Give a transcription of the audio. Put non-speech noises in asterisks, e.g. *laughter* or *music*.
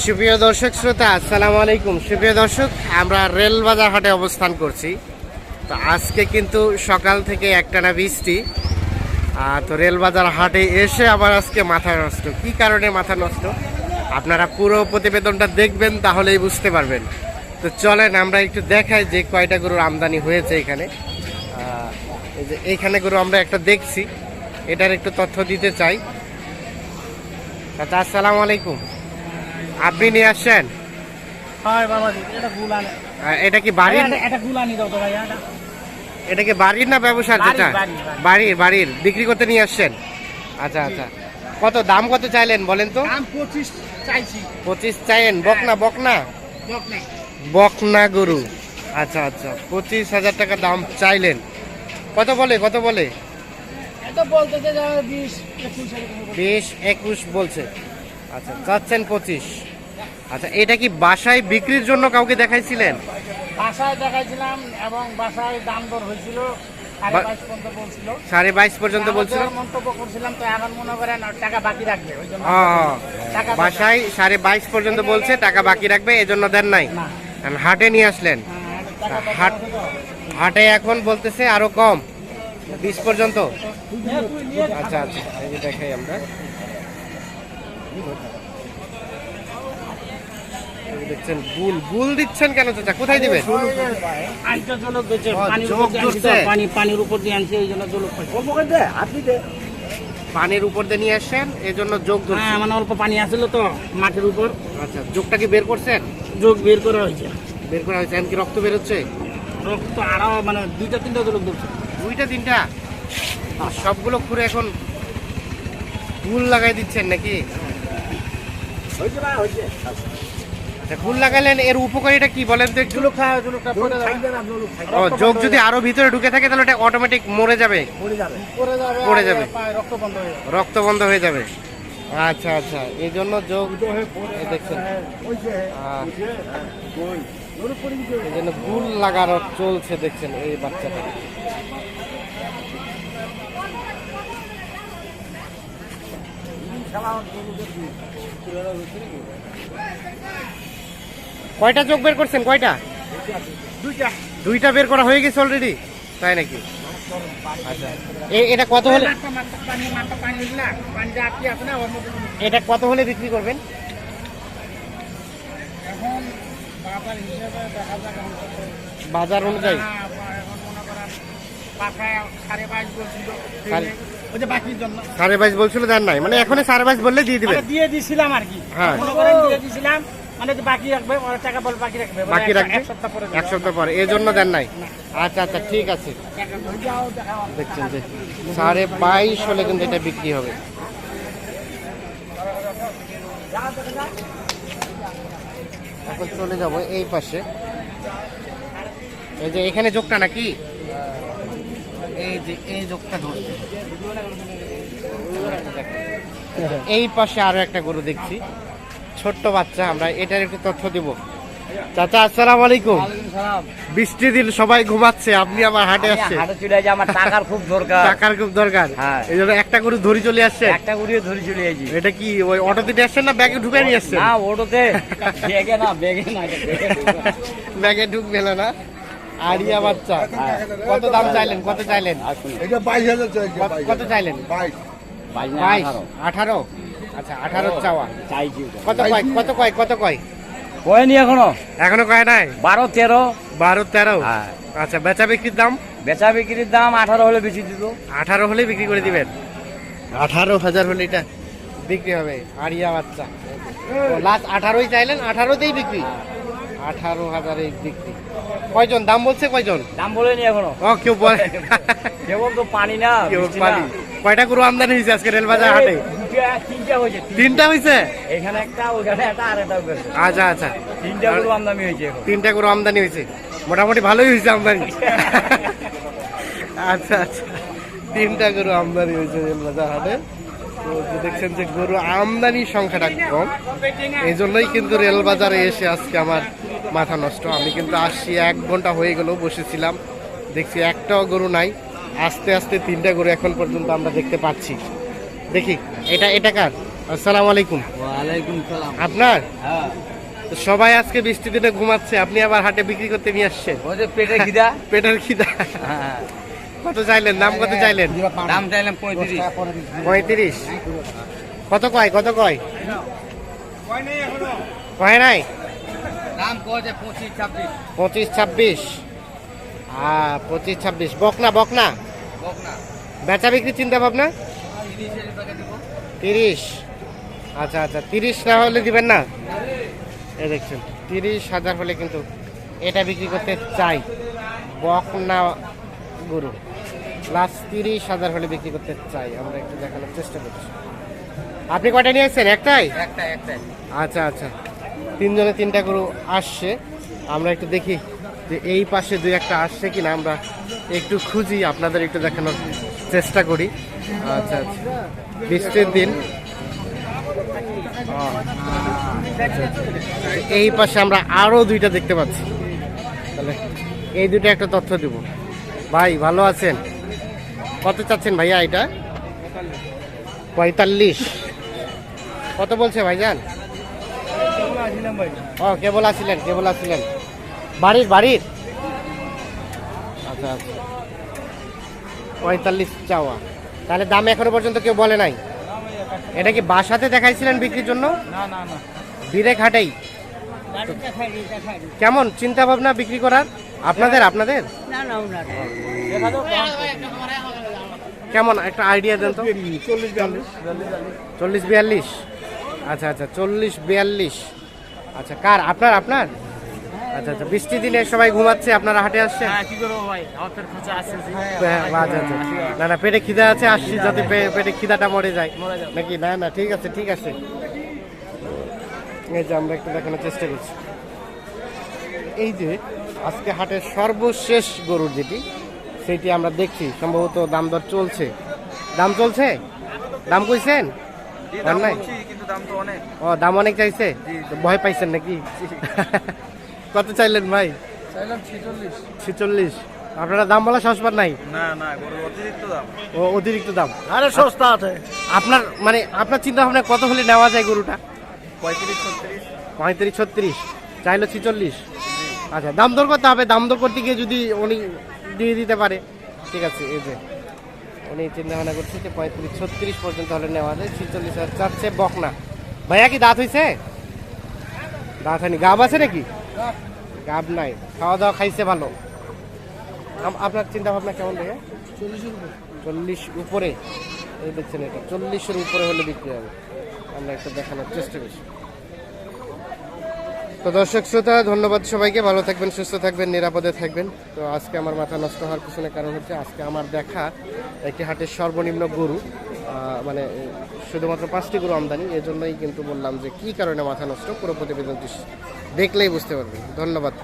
সুপ্রিয় দর্শক শ্রোতা, আসসালামু আলাইকুম। সুপ্রিয় দর্শক, আমরা রেলবাজার হাটে অবস্থান করছি। তো আজকে কিন্তু সকাল থেকে একটানা বৃষ্টি। তো রেলবাজার হাটে এসে আবার আজকে মাথা নষ্ট। কি কারণে মাথা নষ্ট? আপনারা পুরো প্রতিবেদনটা দেখবেন, তাহলেই বুঝতে পারবেন। তো চলেন, আমরা একটু দেখাই যে কয়টা গরুর আমদানি হয়েছে এখানে। এই যে এইখানে গরু আমরা একটা দেখছি। এটার একটু তথ্য দিতে চাই। আচ্ছা আসসালামু আলাইকুম। আপনি নিয়ে আসছেন? এটা আহ, এটা কি বাড়ির? এটা- কি বাড়ির না ব্যবসার যেটা? বাড়ির, বাড়ির। বিক্রি করতে নিয়ে আসছেন? আচ্ছা আচ্ছা। কত দাম কত চাইলেন বলেন তো? পঁচিশ চাইছি। পঁচিশ চাইলেন বকনা বকনা? বকনা। গরু। আচ্ছা আচ্ছা। পঁচিশ হাজার টাকা দাম চাইলেন। কত বলে কত বলে। বিশ একুশ বলছে। আচ্ছা চাচ্ছেন পঁচিশ। আচ্ছা এটা কি বাসায় বিক্রির জন্য কাউকে দেখাইছিলেন? বাসায় দেখাইছিলাম এবং বাসায় দাম দর হয়েছিল সাড়ে বাইশ পর্যন্ত বলছিল। মন্তব্য করছিলাম তো এখন মনে করেন টাকা বাকি রাখবে। বাসায় সাড়ে বাইশ পর্যন্ত বলছে টাকা বাকি রাখবে এজন্য দেন নাই। হাটে নিয়ে আসলেন। হ্যাঁ, বাকি হাট- হাটে এখন বলতেছে আরও কম বিশ পর্যন্ত। হ্যাঁ। আচ্ছা আচ্ছা দেখাই আমরা। দেখছেন বুল বুল দিচ্ছেন কেন চাচা? কোথায় দিবেন? পানির উপর দিয়ে আনছি পানি পানির উপর দিয়ে আনছি এই জন্য জলক পাইছে। পানির উপর দিয়ে নিয়ে আসছেন এই জন্য যোগ হ্যাঁ মানে অল্প পানি আসছিল তো মাটির উপর। আচ্ছা যোগটা কি বের করছেন? যোগ বের করা হয়েছে। বের করা হয়েছে এমনকি রক্ত বেরোচ্ছে? রক্ত আরও মানে দুইটা তিনটা জলক ধরছে। দুইটা তিনটা? আর সবগুলো খুঁড়ে এখন ফুল লাগাই দিচ্ছেন নাকি? আচ্ছা ফুল লাগালেন এর উপকারিতা কি বলেন তো একটু? ও যোগ যদি আরও ভিতরে ঢুকে থাকে তাহলে এটা অটোমেটিক মরে যাবে। পড়ে যাবে। রক্ত বন্ধ হয়ে যাবে। রক্ত বন্ধ হয়ে যাবে। আচ্ছা আচ্ছা এই জন্য যোগ দেখছেন। এই জন্য ফুল লাগানো চলছে দেখছেন এই বাচ্চাটা। কয়টা চোখ বের করছেন? কয়টা? দুইটা। দুইটা বের করা হয়ে গেছে অলরেডি তাই নাকি? আচ্ছা। এটা কত হলে এটা কত হলে বিক্রি করবেন। বাজার অনুযায়ী। পাখায় সাড়ে বাইশ সাড়ে- বাইশ বলছিল দেন নাই। মানে এখন সাড়ে বাইশ বললে দিয়ে দিবেন। মানে দিয়ে দিছিলাম আর কি। হ্যাঁ। মনে দিয়ে দিছিলাম। মানে বাকি রাখবে টাকা বল বাকি রাখবে। বাকি এক- রাখবে? এক সপ্তাহ পরে এক সপ্তাহ পরে। এই জন্য দেন নাই? আচ্ছা আচ্ছা ঠিক আছে। দেখছেন যে সাড়ে বাইশ হলে কিন্তু এটা বিক্রি হবে। এখন চলে যাব এই পাশে। এই যে এখানে যোগটা নাকি? যে এই ধরছে। এই পাশে আরও একটা গরু দেখছি। ছোট্ট বাচ্চা আমরা এটার একটু তথ্য দিব। চাচা আসসালামু আলাইকুম। বৃষ্টি দিন সবাই ঘুমাচ্ছে আপনি আমার হাটে আসছে হাটে চলে আমার টাকার খুব দরকার। টাকার খুব দরকার। হ্যাঁ। এই জন্য একটা গরু ধরে চলে আসছে? একটা গুড়িয়ে ধরে চলে যাইছি এটা কি ওই অটোতে নিয়ে আসছেন না ব্যাগে ঢুকে নিয়ে আসছেন? না ওটোতে বেগে না বেগে না ব্যাগে ঢুকবে না? আরিয়া বাচ্চা। কত দাম চাইলেন? কত চাইলেন? এটা বাইশ হাজার কত- চাইলেন? বাইশ। বাইশ। আঠারো। আচ্ছা আঠারো চাওয়া। কত কয়? কত কয়? কত কয়? কয়নি এখনও? এখনও কয় নাই? বারো তেরো। বারো তেরো? হ্যাঁ। আচ্ছা বেচা বিক্রির দাম? বেচা বিক্রির দাম আঠারো হলে বেশি দিত আঠারো হলে বিক্রি করে দিবেন? আঠারো হাজার হলে এটা বিক্রি হবে। আরিয়া বাচ্চা। লাস্ট আঠারোই চাইলেন? আঠারোতেই বিক্রি? আঠারো হাজারে বিক্রি। কয়জন? দাম বলছে কয়জন? দাম বলেনি এখনও। ও কেউ বলে কেবল তো পানি না কেউ পানি। কয়টা গরু আমদানি হয়েছে আজকে রেলবাজার হাটে? তিনটা হয়েছে তিনটা। হয়েছে? এখানে একটা ওখানে একটা আর একটা। আচ্ছা আচ্ছা। তিনটা গরু আমদানি হয়েছে এখন। তিনটা গরু আমদানি হয়েছে। মোটামুটি ভালোই হয়েছে আমদানি। *laughs* আচ্ছা আচ্ছা। তিনটা গরু আমদানি হয়েছে রেলবাজার হাটে। তো দেখছেন যে গরু আমদানির সংখ্যাটা কম। এই জন্যই কিন্তু রেলবাজারে এসে আজকে আমার মাথা নষ্ট। আমি কিন্তু আসছি এক ঘণ্টা হয়ে গেল বসেছিলাম। দেখছি একটাও গরু নাই। আস্তে আস্তে তিনটা গরু এখন পর্যন্ত আমরা দেখতে পাচ্ছি। দেখি এটা এটা কার? আসসালামু আলাইকুম। ওয়ালাইকুম সালাম। আপনার? হ্যাঁ। সবাই আজকে বৃষ্টি দিনে ঘুমাচ্ছে। আপনি আবার হাটে বিক্রি করতে নিয়ে আসছেন? খিদা। *laughs* পেটের খিদা। হ্যাঁ। কত চাইলেন? দাম কত চাইলেন? দাম চাইলাম পঁয়ত্রিশ। পঁয়ত্রিশ। কত কয়? কত কয়? কয় নাই? পঁচিশ ছাব্বিশ। হ্যাঁ পঁচিশ ছাব্বিশ। বকনা বকনা। বেচা বিক্রি চিন্তা ভাবনা? তিরিশ আচ্ছা আচ্ছা তিরিশ না হলে দিবেন না? এই দেখছেন তিরিশ হাজার হলে কিন্তু এটা বিক্রি করতে চাই। বকনা গরু। লাস্ট তিরিশ হাজার হলে বিক্রি করতে চাই। আমরা একটু দেখানোর চেষ্টা করছি। আপনি কয়টা নিয়ে এসেছেন একটাই একটা একটাই। আচ্ছা আচ্ছা। তিনজনে তিনটা গরু আসছে। আমরা একটু দেখি যে এই পাশে দুই একটা আসছে কিনা। আমরা একটু খুঁজি, আপনাদের একটু দেখানোর চেষ্টা করি। আচ্ছা আচ্ছা। বৃষ্টির দিন। এই পাশে আমরা আরও দুইটা দেখতে পাচ্ছি। তাহলে এই দুটো একটা তথ্য দেব। ভাই, ভালো আছেন? কত চাচ্ছেন ভাইয়া এটা? পঁয়তাল্লিশ। কত বলছে ভাইজান? ও কেবল আসিলেন কেবল আসিলেন বাড়ির বাড়ির? আচ্ছা আচ্ছা। পঁয়তাল্লিশ চাওয়া। তাহলে দাম এখনও পর্যন্ত কেউ বলে নাই? এটা কি বাসাতে দেখাইছিলেন বিক্রির জন্য? না দেখাই দিই কেমন চিন্তা ভাবনা বিক্রি করার? আপনাদের আপনাদের? কেমন? একটা আইডিয়া দেন তো। চল্লিশ, বিয়াল্লিশ। চল্লিশ, বিয়াল্লিশ। আচ্ছা আচ্ছা চল্লিশ, বিয়াল্লিশ। আচ্ছা কার? আপনার আপনার? আচ্ছা আচ্ছা বৃষ্টি দিনে সবাই ঘুমাচ্ছে আপনারা হাটে আসছেন? হ্যাঁ হ্যাঁ, আচ্ছা আচ্ছা। না না পেটে খিদা আছে আসছি যাতে পেটে খিদাটা মরে যায়। নাকি? না না ঠিক আছে ঠিক আছে। এই যে আমরা একটু দেখানোর চেষ্টা করছি। এই যে আজকে হাটের সর্বশেষ গরুর যেটি সেটি আমরা দেখছি সম্ভবত দাম দর চলছে। দাম চলছে? দাম কইছেন? দাম নাই? দাম তো অনেক। ও দাম অনেক চাইছে? ভয় পাইছেন নাকি? কত চাইলেন ভাই? চাইলাম ছেচল্লিশ। ছেচল্লিশ। আপনারা দাম বলা সস্পার নাই? না না অতিরিক্ত দাম। ও অতিরিক্ত দাম। আরে সস্তা আছে। আপনার মানে আপনার চিন্তা ভাবনা কত হলে নেওয়া যায় গরুটা? পঁয়ত্রিশ ছত্রিশ। পঁয়ত্রিশ ছত্রিশ। চাইলো ছিচল্লিশ। আচ্ছা দাম দর করতে হবে। দাম দর করতে গিয়ে যদি উনি দিয়ে দিতে পারে। ঠিক আছে এই যে। উনি চিন্তা ভাবনা করছে যে পঁয়ত্রিশ ছত্রিশ পর্যন্ত হলে নেওয়া যায়। ছিচল্লিশ হাজার চাচ্ছে বকনা। ভাইয়া কি দাঁত হয়েছে দাঁত হয়নি। গাব আছে নাকি? গাব নাই। খাওয়া দাওয়া খাইছে ভালো। আপনার চিন্তা ভাবনা কেমন ভাইয়া? চল্লিশ উপরে। দেখছেন এটা। চল্লিশের উপরে হলে বিক্রি হবে। আমরা একটু দেখানোর চেষ্টা করছি। তো দর্শক শ্রোতা, ধন্যবাদ সবাইকে। ভালো থাকবেন, সুস্থ থাকবেন, নিরাপদে থাকবেন। তো আজকে আমার মাথা নষ্ট হওয়ার পিছনে কারণ হচ্ছে আজকে আমার দেখা একটি হাটের সর্বনিম্ন গরু। মানে শুধুমাত্র পাঁচটি গরু আমদানি। এই জন্যই কিন্তু বললাম যে কি কারণে মাথা নষ্ট, পুরো প্রতিবেদনটি দেখলেই বুঝতে পারবেন। ধন্যবাদ।